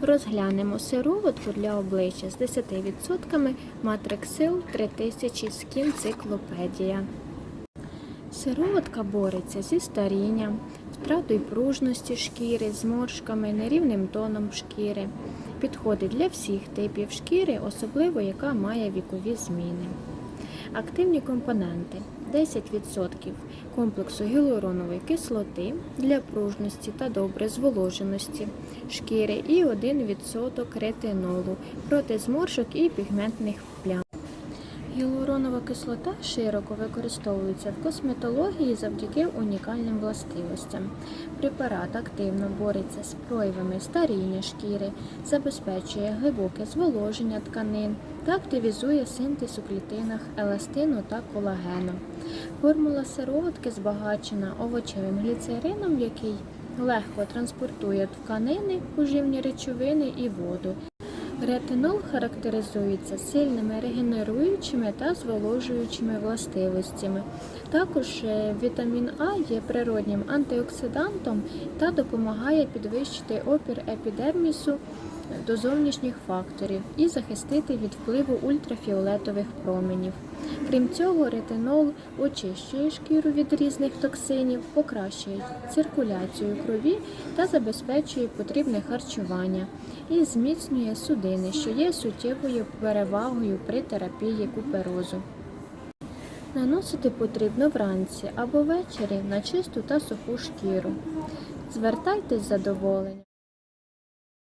Розглянемо сироватку для обличчя з 10% матриксил 3000 Skin Циклопедія. Сироватка бореться зі старінням, втратою пружності шкіри, зморшками, нерівним тоном шкіри. Підходить для всіх типів шкіри, особливо яка має вікові зміни. Активні компоненти 10% комплексу гіалуронової кислоти для пружності та добре зволоженості шкіри і 1% ретинолу проти зморшок і пігментних плям. Гіалуронова кислота широко використовується в косметології завдяки унікальним властивостям. Препарат активно бореться з проявами старіння шкіри, забезпечує глибоке зволоження тканин та активізує синтез у клітинах еластину та колагену. Формула сироватки збагачена овочевим гліцерином, який легко транспортує тканини, поживні речовини і воду. Ретинол характеризується сильними регенеруючими та зволожуючими властивостями. Також е, вітамін А є природнім антиоксидантом та допомагає підвищити опір епідермісу до зовнішніх факторів і захистити від впливу ультрафіолетових променів. Крім цього, ретинол очищує шкіру від різних токсинів, покращує циркуляцію крові та забезпечує потрібне харчування і зміцнює судини, що є суттєвою перевагою при терапії куперозу. Наносити потрібно вранці або ввечері на чисту та суху шкіру. Звертайтесь з задоволенням.